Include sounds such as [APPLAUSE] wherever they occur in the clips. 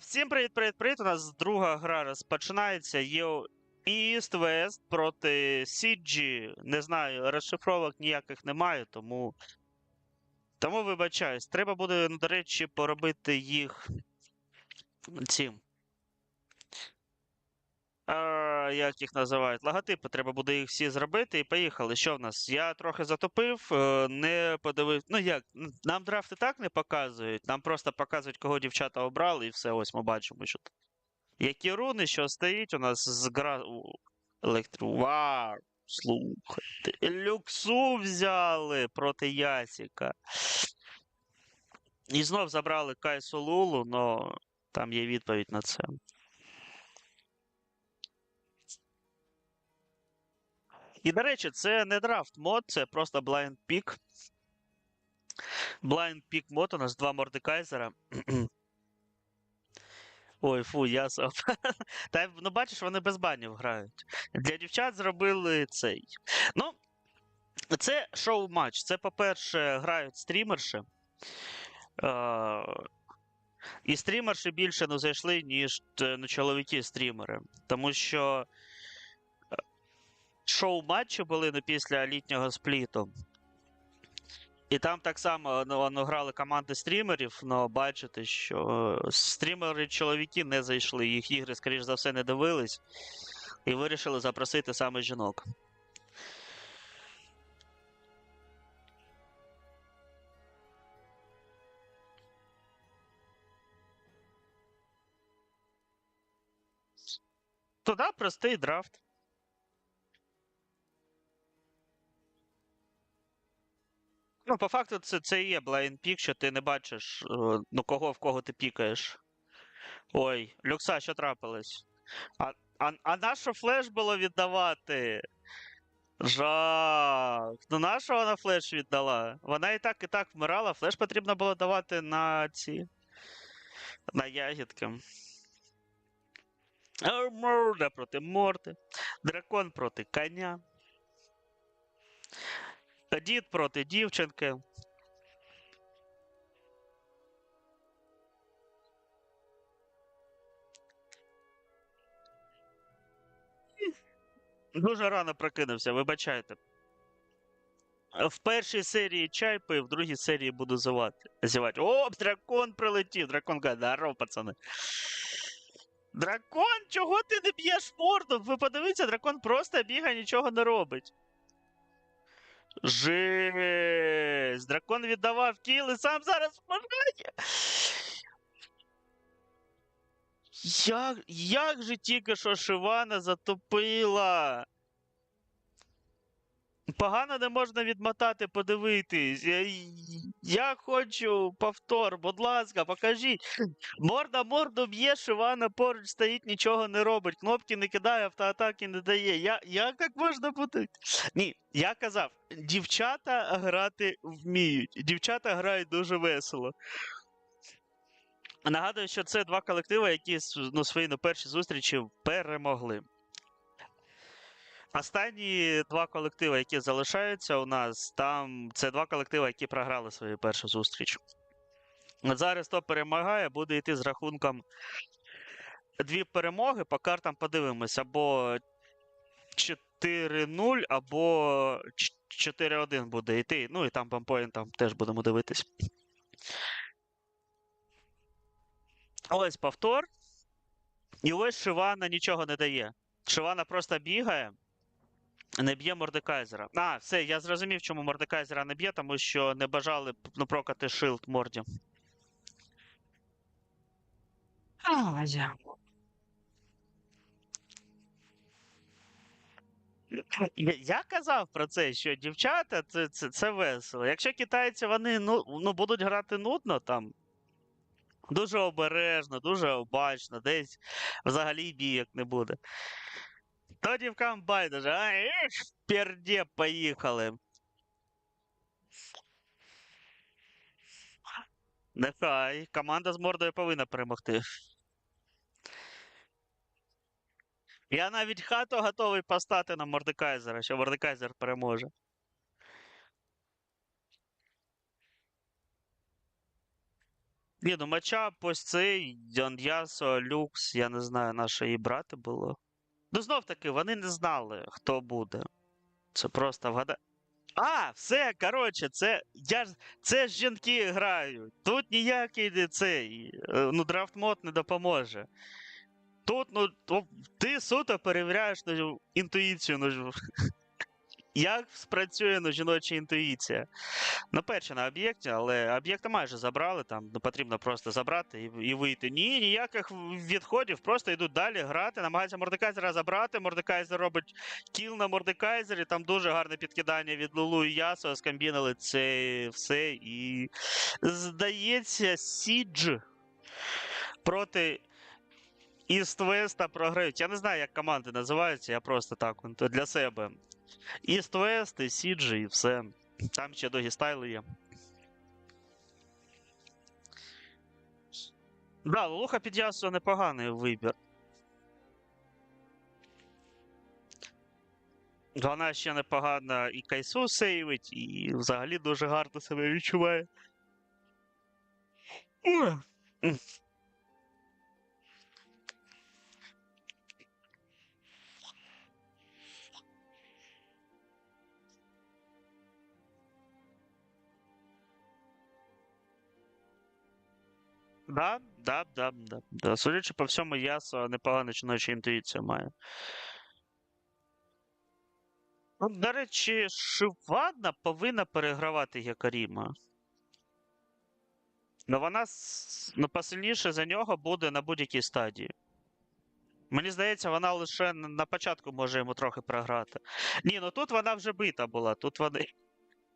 всім привіт, привіт, привіт. У нас друга гра розпочинається. Є East West проти CG. Не знаю, розшифровок ніяких немає, тому. Тому вибачаюсь. Треба буде, до речі, поробити їх цим. Як їх називають? Логотипи, треба буде їх всі зробити і поїхали. Що в нас? Я трохи затопив, е, не подивив. Ну як, нам драфти так не показують, нам просто показують, кого дівчата обрали, і все, ось ми бачимо, що тут. Які руни, що стоїть у нас з гра. Вау! Слухайте. Люксу взяли проти Ясіка. І знов забрали Кайсу Лулу, но там є відповідь на це. І, до речі, це не драфт мод, це просто blind pick. Blind pick мод, у нас два Мордекайзера. [CLEARS THROAT] Ой, фу, я сам. [LAUGHS] Та ну бачиш, вони без банів грають. Для дівчат зробили цей. Ну, це шоу-матч. Це, по-перше, грають стрімерші. Е, і стрімерші більше ну, зайшли, ніж е, ну, чоловіки-стрімери. Тому що шоу-матчі були ну, після літнього спліту. І там так само ну, ну, грали команди стрімерів, але бачите, що е, стрімери-чоловіки не зайшли, їх ігри, скоріш за все, не дивились, і вирішили запросити саме жінок. Туди простий драфт. Ну, по факту, це, це і є blind pick, що ти не бачиш, е, ну, кого в кого ти пікаєш. Ой, Люкса, що трапилось? А, а, а нащо флеш було віддавати? Жах. Ну нащо вона флеш віддала? Вона і так, і так вмирала, флеш потрібно було давати на ці. На ягідки. Морда проти морди. Дракон проти коня. Дід проти дівчинки. Дуже рано прокинувся, вибачайте. В першій серії чай пив, в другій серії буду зивати. зівати. О, дракон прилетів! Дракон каже, здоров, пацани. Дракон, чого ти не б'єш морду? Ви подивіться, дракон просто бігає, нічого не робить. Жесть! Дракон віддавав кіл і сам зараз вмирає. Як, як же тільки що Шивана затопила? Погано не можна відмотати, подивитись. Я, хочу повтор, будь ласка, покажіть. Морда морду б'є, Шивана поруч стоїть, нічого не робить. Кнопки не кидає, автоатаки не дає. Я, як можна бути? Ні, я казав, дівчата грати вміють. Дівчата грають дуже весело. Нагадую, що це два колективи, які ну, свої ну, перші зустрічі перемогли. Останні два колективи, які залишаються у нас, там це два колективи, які програли свою першу зустріч. Зараз хто перемагає, буде йти з рахунком дві перемоги. По картам подивимось, або 4-0, або 4-1 буде йти. Ну і там поінтам теж будемо дивитись. Ось повтор. І ось Шивана нічого не дає. Шивана просто бігає, не б'є Мордекайзера. А, все, я зрозумів, чому Мордекайзера не б'є, тому що не бажали ну, прокати шилд Морді. Я, я казав про це, що дівчата це, це, це весело. Якщо китайці вони ну, ну, будуть грати нудно там. Дуже обережно, дуже обачно, десь взагалі бійок не буде. То дівкам байдуже, а ех, перде поїхали. Нехай. Команда з мордою повинна перемогти. Я навіть хату готовий постати на Мордекайзера, що Мордекайзер переможе. Ні, ну мача ось цей, Дон Ясо, Люкс, я не знаю, на що її брати було. Ну знов таки, вони не знали, хто буде. Це просто вгада. А, все, коротше, це я це ж жінки грають. Тут ніякий цей. е, Ну, драфтмод не допоможе. Тут, ну, ти суто перевіряєш ну, інтуїцію. Ну, як спрацює ну, жіноча інтуїція? Ну, перше на об'єкті, але об'єкти майже забрали, там ну, потрібно просто забрати і, і вийти. Ні, ніяких відходів, просто йдуть далі грати, намагаються Мордекайзера забрати. Мордекайзер робить кіл на Мордекайзері, там дуже гарне підкидання від Лулу і Ясо, скомбінили це все. І здається, Сідж проти Іст-Веста програють. Я не знаю, як команди називаються, я просто так для себе. Іст-Вест, і Сідж, і все. Там ще догі стайли є. Да, Луха під Ясо непоганий вибір. Вона ще непогано і Кайсу сейвить, і взагалі дуже гарно себе відчуває. Да, да, да, да, да. Судячи по всьому, Ясо непогано жіночу інтуїцію має. Ну, до речі, Шивадна повинна перегравати Якаріма. Ну вона ну, посильніше за нього буде на будь-якій стадії. Мені здається, вона лише на початку може йому трохи програти. Ні, ну тут вона вже бита була. Тут вони.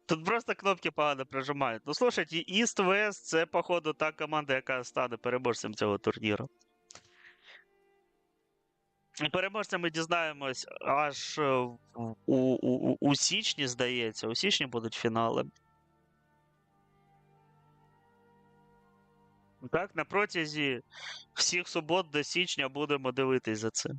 Тут просто кнопки погано прижимають. Ну слушайте, East West це, походу, та команда, яка стане переможцем цього турніру. Переможця ми дізнаємось аж е, у, у, у, у січні, здається. У січні будуть фінали. Так, на протязі всіх субот до січня будемо дивитись за це.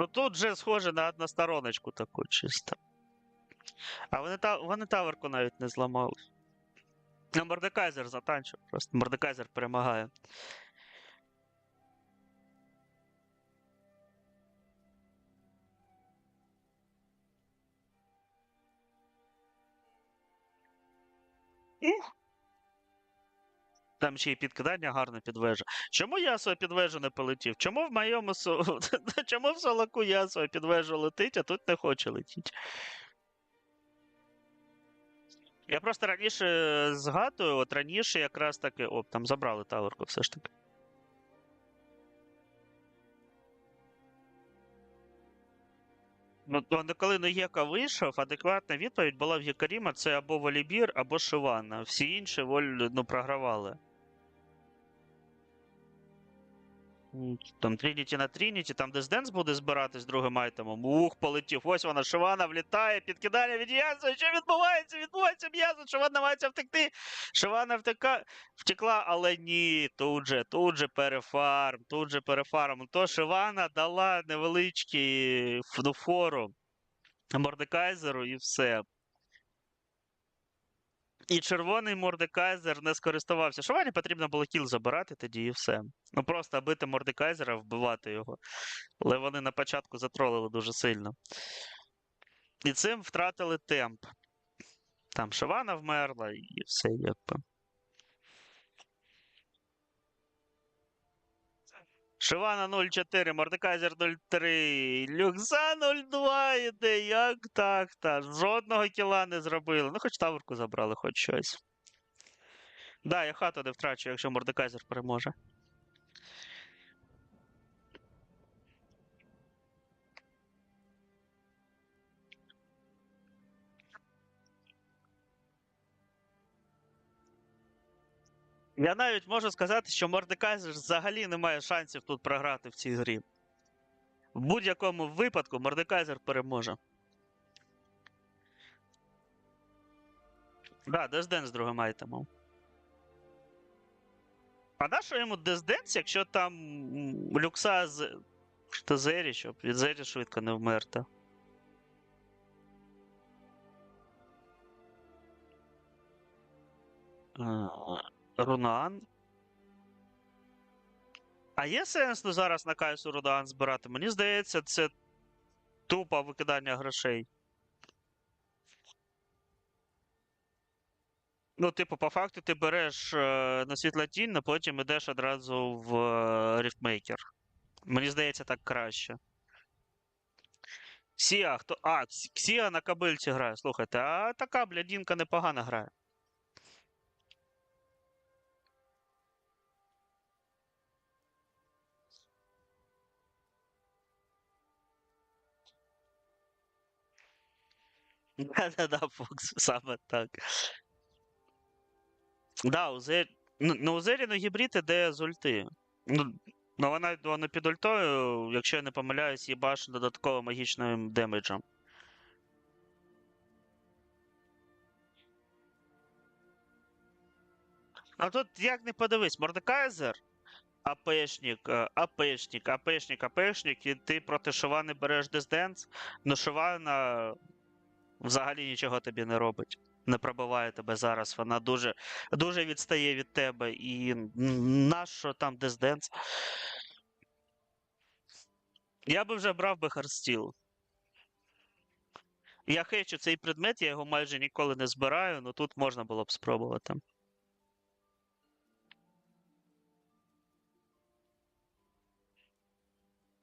Ну тут же схоже на одностороночку таку чисто. А вони, та, вони таверку навіть не зламали. Ну, Мордекайзер затанчив, просто Мордекайзер перемагає. Ух. Там ще й підкидання гарне під вежу. Чому Ясо під вежу не полетів? Чому в моєму. [LAUGHS] Чому в солоку Ясо під вежу летить, а тут не хоче летіти? Я просто раніше згадую, от раніше якраз таки. О, там забрали таверку все ж таки. Ну, коли Ноєка вийшов, адекватна відповідь була в Якаріма це або Волібір, або Шивана. Всі інші воль, ну, програвали. Там Трініті на Трініті, там Дезденс буде збиратись другим айтемом. Ух, полетів. Ось вона, Шивана влітає, підкидання від Язу. Що відбувається? Відбувається М'язу. Шивана намагається втекти. Шивана втека... втекла, але ні. Тут же, тут же перефарм, тут же перефарм. То Шивана дала невеличкий ну, фору Мордекайзеру і все. І червоний Мордекайзер не скористувався. Шивані потрібно було кіл забирати тоді і все. Ну просто бити Мордекайзера, вбивати його. Але вони на початку затролили дуже сильно. І цим втратили темп. Там Шивана вмерла і все якби. Шивана 0-4, Мордекайзер 0-3, Люкса 0-2 іде. Як так? Та жодного кіла не зробили. Ну, хоч таверку забрали, хоч щось. Да, я хату не втрачу, якщо Мордекайзер переможе. Я навіть можу сказати, що Мордекайзер взагалі не має шансів тут програти в цій грі. В будь-якому випадку Мордекайзер переможе. Да, Дезден з другим айтемом. А на що йому Дезденс, якщо там люкса з та Зері, щоб від Зері швидко не вмерти? Е, Рунан. А є сенс ну, зараз на кайсу Рунан збирати? Мені здається, це тупо викидання грошей. Ну, типу, по факту ти береш е, на світлотінь, а потім ідеш одразу в е, рифмейкер. Мені здається, так краще. Сіа, хто. А, Кс- на кабельці грає. Слухайте, а така блядінка непогано грає. [LAUGHS] Да-да-да, Фокс, [LAUGHS] саме так. Да, у Зері... Ну, ну, у Зері ну, гібрид іде з ульти. Ну, ну вона, вона під ультою, якщо я не помиляюсь, їбаш додатково магічним демеджем. А тут як не подивись, Мордекайзер, АПшник, е, АПшник, АПшник, АПшник, і ти проти Шивани береш дизденс, ну Шивана взагалі нічого тобі не робить. Не пробиває тебе зараз. Вона дуже, дуже відстає від тебе. І нащо там Дезденс? Я би вже брав би Харстіл. Я хейчу цей предмет, я його майже ніколи не збираю, але тут можна було б спробувати.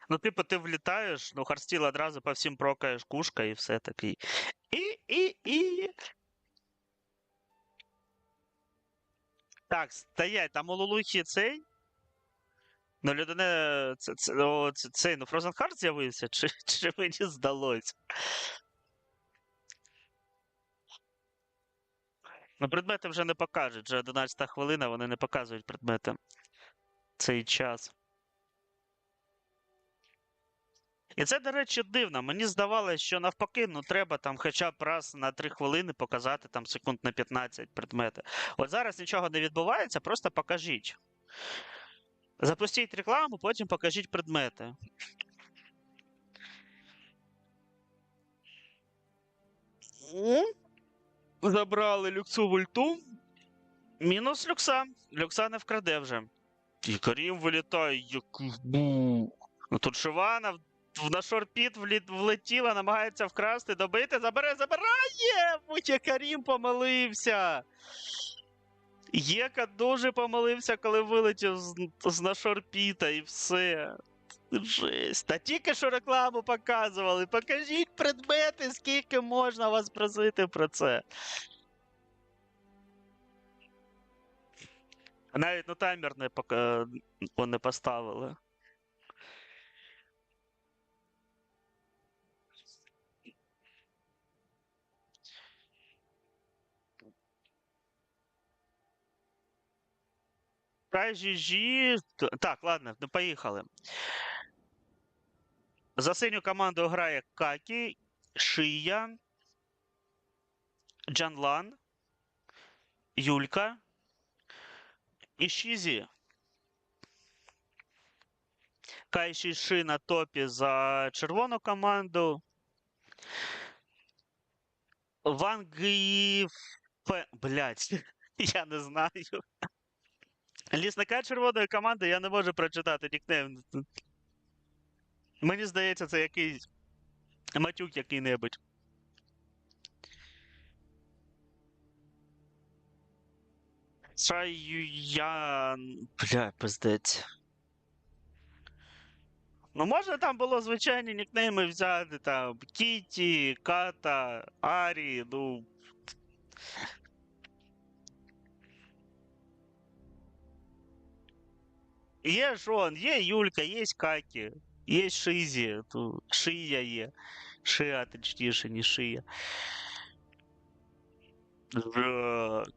Ну, типу, ти влітаєш, ну, Харстіл одразу по всім прокаєш кушка і все такий. І, і, і. Так, стоять, там у Лулухі цей. Ну, людина. Це, це, о, це, цей, ну, Frozen Heart з'явився, чи, [LAUGHS] чи мені здалось? Ну, предмети вже не покажуть. Вже 11 хвилина, вони не показують предмети. Цей час. І це, до речі, дивно. Мені здавалося, що навпаки, ну треба там хоча б раз на 3 хвилини показати там секунд на 15 предмети. От зараз нічого не відбувається, просто покажіть. Запустіть рекламу, потім покажіть предмети. Забрали люксу в ульту. Мінус люкса. Люкса не вкраде вже. І Карім вилітає, як. Ну тут Шивана в- в- на шорпіт влетіла, намагається вкрасти, добити, забере, забирає! Будь Карім помилився. Єка дуже помилився, коли вилетів з, з на шорпіта і все. Жесть. Та тільки що рекламу показували. Покажіть предмети, скільки можна вас просити про це. Навіть ну таймер не, пока... не поставили. KGG... Так, ладно, ну поїхали. За синю команду грає Какі, Шия, Джанлан, Юлька і Шізі. Кайші Ши на топі за червону команду. Ван Ванги... Блять, [LAUGHS] я не знаю. Лісника червоної команди я не можу прочитати нікнейм. Мені здається, це якийсь матюк який-небудь. Шаюян. Бля, пиздець. Ну, можна там було звичайні нікнейми взяти там Кіті, Ката, Арі, ну. Є ж он, є Юлька, є Какі, є Шизі, ту Шия є. Шия, точніше, не Шия. Жак.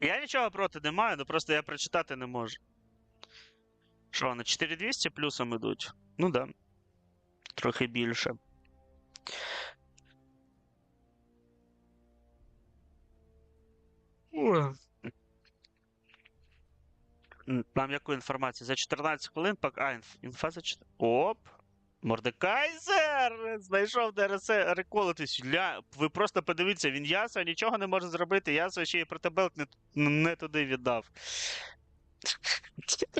Я нічого проти не маю, ну просто я прочитати не можу. Що вони 4200 плюсом ідуть? Ну да. Трохи більше. Ой. Нам яку інформацію? За 14 хвилин пак. А, інф... інфа за 4. Оп. Мордекайзер! Знайшов ДРС реколитись. Ля... Ви просто подивіться, він Ясо нічого не може зробити. Ясо ще й протебелт не, не туди віддав.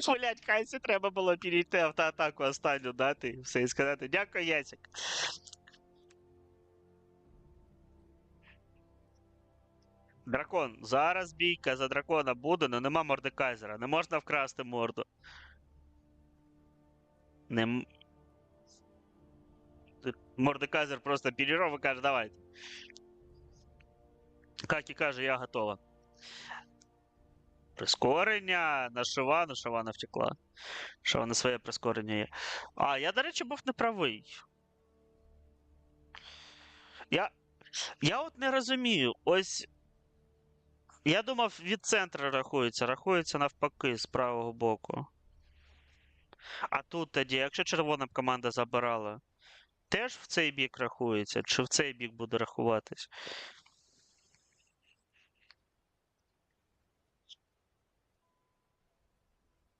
[LAUGHS] Блять, Кайсі треба було перейти автоатаку останню дати і все і сказати. Дякую, Ясик. Дракон. Зараз бійка за дракона буде, але нема Мордекайзера. Не можна вкрасти морду. Не... Мордекайзер просто переров і каже, давайте. Какі каже, я готова. Прискорення на Шивану, Шивана втекла. Шивана своє прискорення є. А, я, до речі, був неправий. Я. Я от не розумію. Ось. Я думав, від центру рахується. Рахується навпаки з правого боку. А тут тоді, якщо червона команда забирала, теж в цей бік рахується, чи в цей бік буде рахуватись?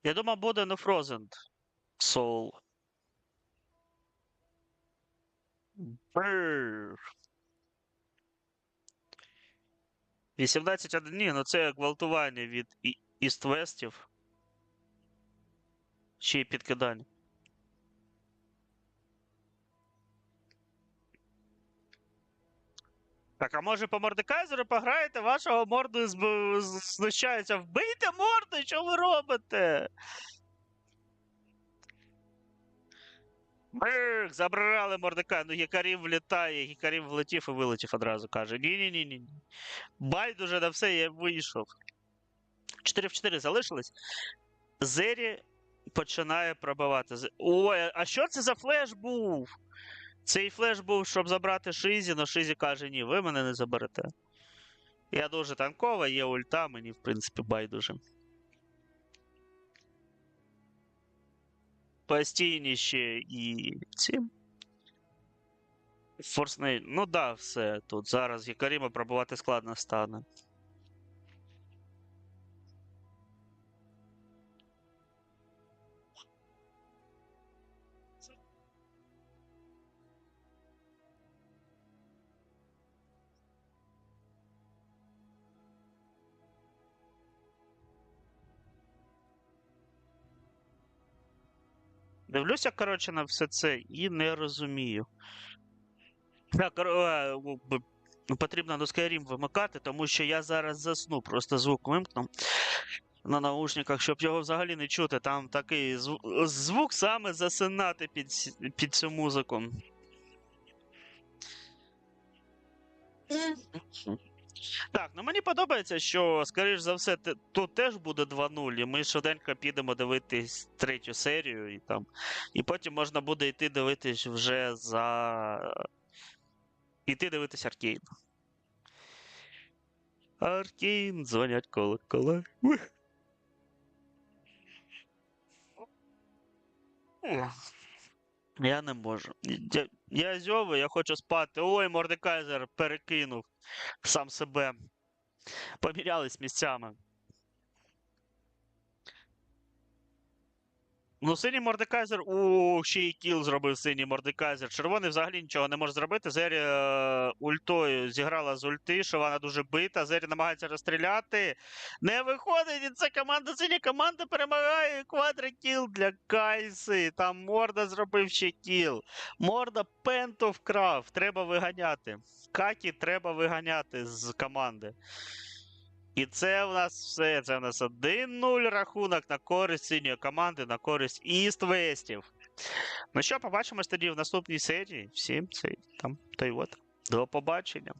Я думав, буде no Frozen Soul. Бррр. 18 ні, ну це гвалтування від Іст-Вестів. Ще й підкидання. Так, а може по Мордекайзеру пограєте? Вашого морду зб- з- знущаються. Вбийте морду, що ви робите? Бррр, забрали Мордекай. Ну, Гікарів влітає, Гікарів влетів і вилетів одразу. Каже: Ні-ні-ні. ні Байдуже на все, я вийшов. 4 в 4 залишились. Зері починає пробивати. Ой, а що це за флеш був? Цей флеш був, щоб забрати Шизі, але Шизі каже, ні, ви мене не заберете. Я дуже танкова, є ульта, мені, в принципі, байдуже. Постійні ще і ці. Форсней. Ну да, все. Тут зараз Якаріма пробувати складно стане. Дивлюся, коротше, на все це і не розумію. Так, е, потрібно до Skyrim вимикати, тому що я зараз засну, просто звук вимкну на наушниках, щоб його взагалі не чути. Там такий зв- звук саме засинати під, під цю музику. Так, ну мені подобається, що, скоріш за все, тут теж буде 2-0, і ми швиденько підемо дивитись третю серію, і там. І потім можна буде йти дивитись вже за. Іти дивитись Аркейн. Аркейн, дзвонять колокола. Ух. Я не можу. Я, я зьовий, я хочу спати. Ой, Мордекайзер перекинув сам себе. Помірялись місцями. Ну, синій Мордекайзер. У ще й кіл зробив синій Мордекайзер. Червоний взагалі нічого не може зробити. Зері е, ультою зіграла з ульти, що вона дуже бита. Зері намагається розстріляти. Не виходить, і це команда синя команда перемагає. Квадрикіл для Кайси. Там Морда зробив ще кіл. Морда пенту вкрав. Треба виганяти. Какі треба виганяти з команди. І це в нас все. Це в нас 1-0 рахунок на користь синьої команди, на користь Іст Вестів. Ну що, побачимось тоді в наступній серії. Всім цей там той от. До побачення.